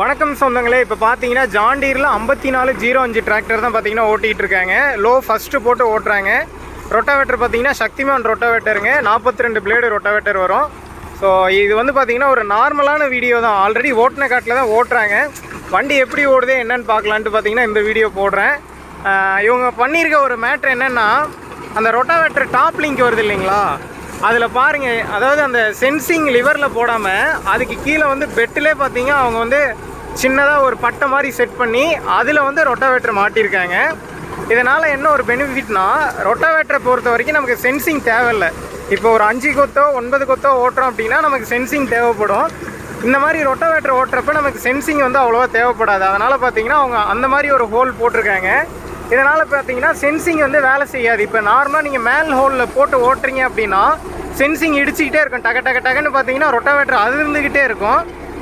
வணக்கம் சொந்தங்களே இப்போ பார்த்தீங்கன்னா ஜாண்டீரில் ஐம்பத்தி நாலு ஜீரோ அஞ்சு டிராக்டர் தான் பார்த்தீங்கன்னா ஓட்டிகிட்டு இருக்காங்க. லோ ஃபஸ்ட்டு போட்டு ஓட்டுறாங்க. ரொட்டாவேட்டர் பார்த்தீங்கன்னா சக்திமான் ரொட்டாவேட்டருங்க நாற்பத்தி ரெண்டு பிளேடு ரொட்டாவேட்டர் வரும். ஸோ இது வந்து பார்த்தீங்கன்னா ஒரு நார்மலான வீடியோ தான். ஆல்ரெடி ஓட்டின காட்டில் தான் ஓட்டுறாங்க. வண்டி எப்படி ஓடுது என்னன்னு பார்க்கலான்ட்டு பார்த்தீங்கன்னா இந்த வீடியோ போடுறேன். இவங்க பண்ணியிருக்க ஒரு மேட்ரு என்னென்னா அந்த ரொட்டாவேட்டர் டாப் லிங்க் வருது இல்லைங்களா? அதில் பாருங்க அதாவது அந்த சென்சிங் லிவரில் போடாமல் அதுக்கு கீழே வந்து பெட்டிலே பார்த்தீங்க அவங்க வந்து சின்னதாக ஒரு பட்டை மாதிரி செட் பண்ணி அதில் வந்து ரொட்டாவேட்டர் மாட்டியிருக்காங்க இதனால் என்ன ஒரு பெனிஃபிட்னா ரொட்டாவேட்டரை பொறுத்த வரைக்கும் நமக்கு சென்சிங் தேவையில்லை. இப்போ ஒரு அஞ்சு கொத்தோ ஒன்பது கொத்தோ ஓட்டுறோம் அப்படின்னா நமக்கு சென்சிங் தேவைப்படும். இந்த மாதிரி ரொட்டாவேட்டர் ஓட்டுறப்ப நமக்கு சென்சிங் வந்து அவ்வளோவா தேவைப்படாது. அதனால் பார்த்தீங்கன்னா அவங்க அந்த மாதிரி ஒரு ஹோல் போட்டிருக்காங்க. இதனால் பார்த்தீங்கன்னா சென்சிங் வந்து வேலை செய்யாது. இப்போ நார்மலாக நீங்கள் மேல் ஹோலில் போட்டு ஓட்டுறீங்க அப்படின்னா சென்சிங் இடிச்சிக்கிட்டே இருக்கும். டக டக டக்குன்னு பார்த்தீங்கன்னா ரொட்டாவேட்டர் அது இருந்துக்கிட்டே இருக்கும்.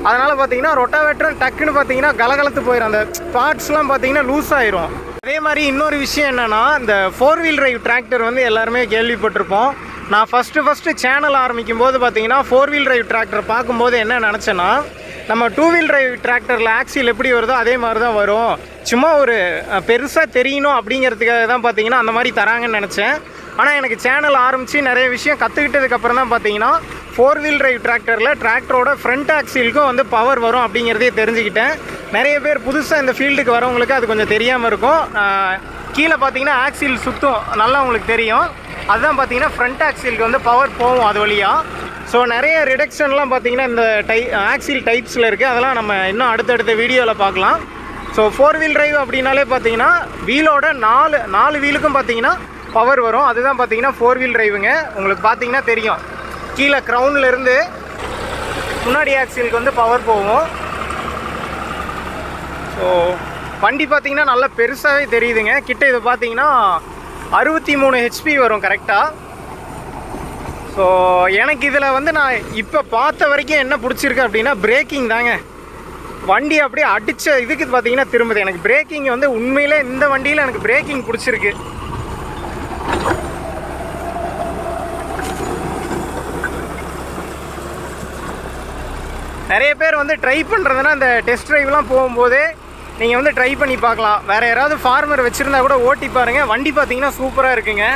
அதனால் பார்த்தீங்கன்னா ரொட்டாவேட்டர் டக்குன்னு பார்த்தீங்கன்னா கலகலத்து போயிடும் அந்த பார்ட்ஸ்லாம் பார்த்தீங்கன்னா லூஸ் ஆயிரும். அதே மாதிரி இன்னொரு விஷயம் என்னென்னா இந்த ஃபோர் வீல் டிரைவ் டிராக்டர் வந்து எல்லாருமே கேள்விப்பட்டிருப்போம். நான் ஃபஸ்ட்டு ஃபஸ்ட்டு சேனல் ஆரம்பிக்கும் போது பார்த்தீங்கன்னா ஃபோர் வீல் டிரைவ் டிராக்டர் பார்க்கும்போது என்ன நினச்சேன்னா நம்ம டூ வீல் டிரைவ் டிராக்டரில் ஆக்சியில் எப்படி வருதோ அதே மாதிரி தான் வரும். சும்மா ஒரு பெருசாக தெரியணும் அப்படிங்கிறதுக்காக தான் பார்த்தீங்கன்னா அந்த மாதிரி தராங்கன்னு நினச்சேன். ஆனால் எனக்கு சேனல் ஆரம்பித்து நிறைய விஷயம் கற்றுக்கிட்டதுக்கப்புறம் தான் பார்த்தீங்கன்னா ஃபோர் வீல் டிரைவ் டிராக்டரில் டிராக்டரோட ஃப்ரண்ட் ஆக்சிலுக்கும் வந்து பவர் வரும் அப்படிங்கிறதே தெரிஞ்சுக்கிட்டேன். நிறைய பேர் புதுசாக இந்த ஃபீல்டுக்கு வரவங்களுக்கு அது கொஞ்சம் தெரியாமல் இருக்கும். கீழே பார்த்தீங்கன்னா ஆக்சில் சுற்றும் நல்லா உங்களுக்கு தெரியும். அதுதான் பார்த்தீங்கன்னா ஃப்ரண்ட் ஆக்சிலுக்கு வந்து பவர் போகும் அது வழியாக ஸோ நிறைய ரிடக்ஷன்லாம் பார்த்தீங்கன்னா இந்த டை ஆக்சில் டைப்ஸில் இருக்குது அதெல்லாம் நம்ம இன்னும் அடுத்தடுத்த வீடியோவில் பார்க்கலாம். ஸோ ஃபோர் வீல் டிரைவ் அப்படின்னாலே பார்த்தீங்கன்னா வீலோட நாலு நாலு வீலுக்கும் பார்த்தீங்கன்னா பவர் வரும். அதுதான் பார்த்தீங்கன்னா ஃபோர் வீல் டிரைவுங்க உங்களுக்கு பார்த்தீங்கன்னா தெரியும். கீழே க்ரௌண்ட்லேருந்து முன்னாடி ஆக்சிலுக்கு வந்து பவர் போகும். ஸோ வண்டி பார்த்தீங்கன்னா நல்லா பெருசாகவே தெரியுதுங்க. கிட்ட இதை பார்த்தீங்கன்னா அறுபத்தி மூணு ஹெச்பி வரும் கரெக்டாக ஸோ எனக்கு இதில் வந்து நான் இப்போ பார்த்த வரைக்கும் என்ன பிடிச்சிருக்கு அப்படின்னா பிரேக்கிங் தாங்க. வண்டி அப்படியே அடித்த இதுக்கு பார்த்தீங்கன்னா திரும்புது. எனக்கு பிரேக்கிங் வந்து உண்மையிலே இந்த வண்டியில் எனக்கு பிரேக்கிங் பிடிச்சிருக்கு. நிறைய பேர் வந்து ட்ரை பண்ணுறதுனா இந்த டெஸ்ட் ட்ரைவ்லாம் போகும்போது நீங்கள் வந்து ட்ரை பண்ணி பார்க்கலாம். வேறு யாராவது ஃபார்மர் வச்சுருந்தா கூட ஓட்டி பாருங்கள் வண்டி பார்த்தீங்கன்னா சூப்பராக இருக்குங்க.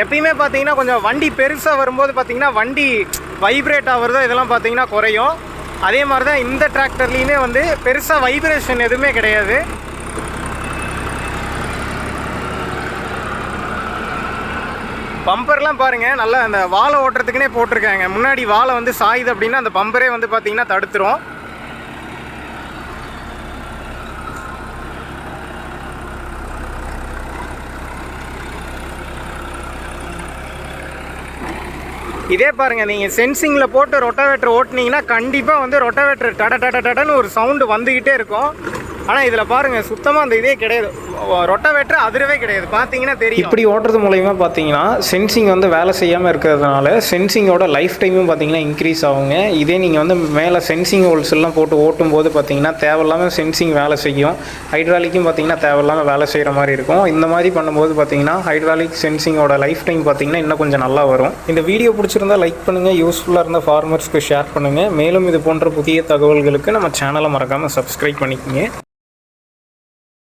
எப்பயுமே பார்த்தீங்கன்னா கொஞ்சம் வண்டி பெருசாக வரும்போது பார்த்தீங்கன்னா வண்டி வைப்ரேட் ஆகிறதோ இதெல்லாம் பார்த்தீங்கன்னா குறையும். அதே மாதிரி தான் இந்த டிராக்டர்லேயுமே வந்து பெருசாக வைப்ரேஷன் எதுவுமே கிடையாது. பம்பர்லாம் பாருங்கள் நல்லா அந்த வாழை ஓட்டுறதுக்குனே போட்டிருக்காங்க. முன்னாடி வாழை வந்து சாயுது அப்படின்னா அந்த பம்பரே வந்து பார்த்தீங்கன்னா தடுத்துரும். இதே பாருங்க நீங்கள் சென்சிங்கில் போட்டு ரொட்டாவேட்டர் ஓட்டுனீங்கன்னா கண்டிப்பாக வந்து ரொட்டாவேட்டர் டட டட டடன்னு ஒரு சவுண்டு வந்துக்கிட்டே இருக்கும். ஆனால் இதில் பாருங்கள் சுத்தமாக அந்த இதே கிடையாது. ரொட்டாவேட்டர் அதிரவே கிடையாது. பார்த்தீங்கன்னா தெரியும். இப்படி ஓட்டுறது மூலயமா பார்த்தீங்கன்னா சென்சிங் வந்து வேலை செய்யாமல் இருக்கிறதுனால சென்சிங்கோட லைஃப் டைமும் பார்த்தீங்கன்னா இன்க்ரீஸ் ஆகுங்க. இதே நீங்கள் வந்து மேலே சென்சிங் ஹோல்ஸ் எல்லாம் போட்டு ஓட்டும் போது பார்த்தீங்கன்னா தேவையில்லாமல் சென்சிங் வேலை செய்யும். ஹைட்ராலிக்கும் பார்த்தீங்கன்னா தேவையில்லாமல் வேலை செய்கிற மாதிரி இருக்கும். இந்த மாதிரி பண்ணும்போது பார்த்தீங்கன்னா ஹைட்ராலிக் சென்சிங்கோட லைஃப் டைம் பார்த்தீங்கன்னா இன்னும் கொஞ்சம் நல்லா வரும். இந்த வீடியோ பிடிச்சிருந்தா லைக் பண்ணுங்கள் யூஸ்ஃபுல்லாக இருந்தால் ஃபார்மர்ஸ்க்கு ஷேர் பண்ணுங்கள் மேலும் இது போன்ற புதிய தகவல்களுக்கு நம்ம சேனலை மறக்காமல் சப்ஸ்கிரைப் பண்ணிக்கோங்க.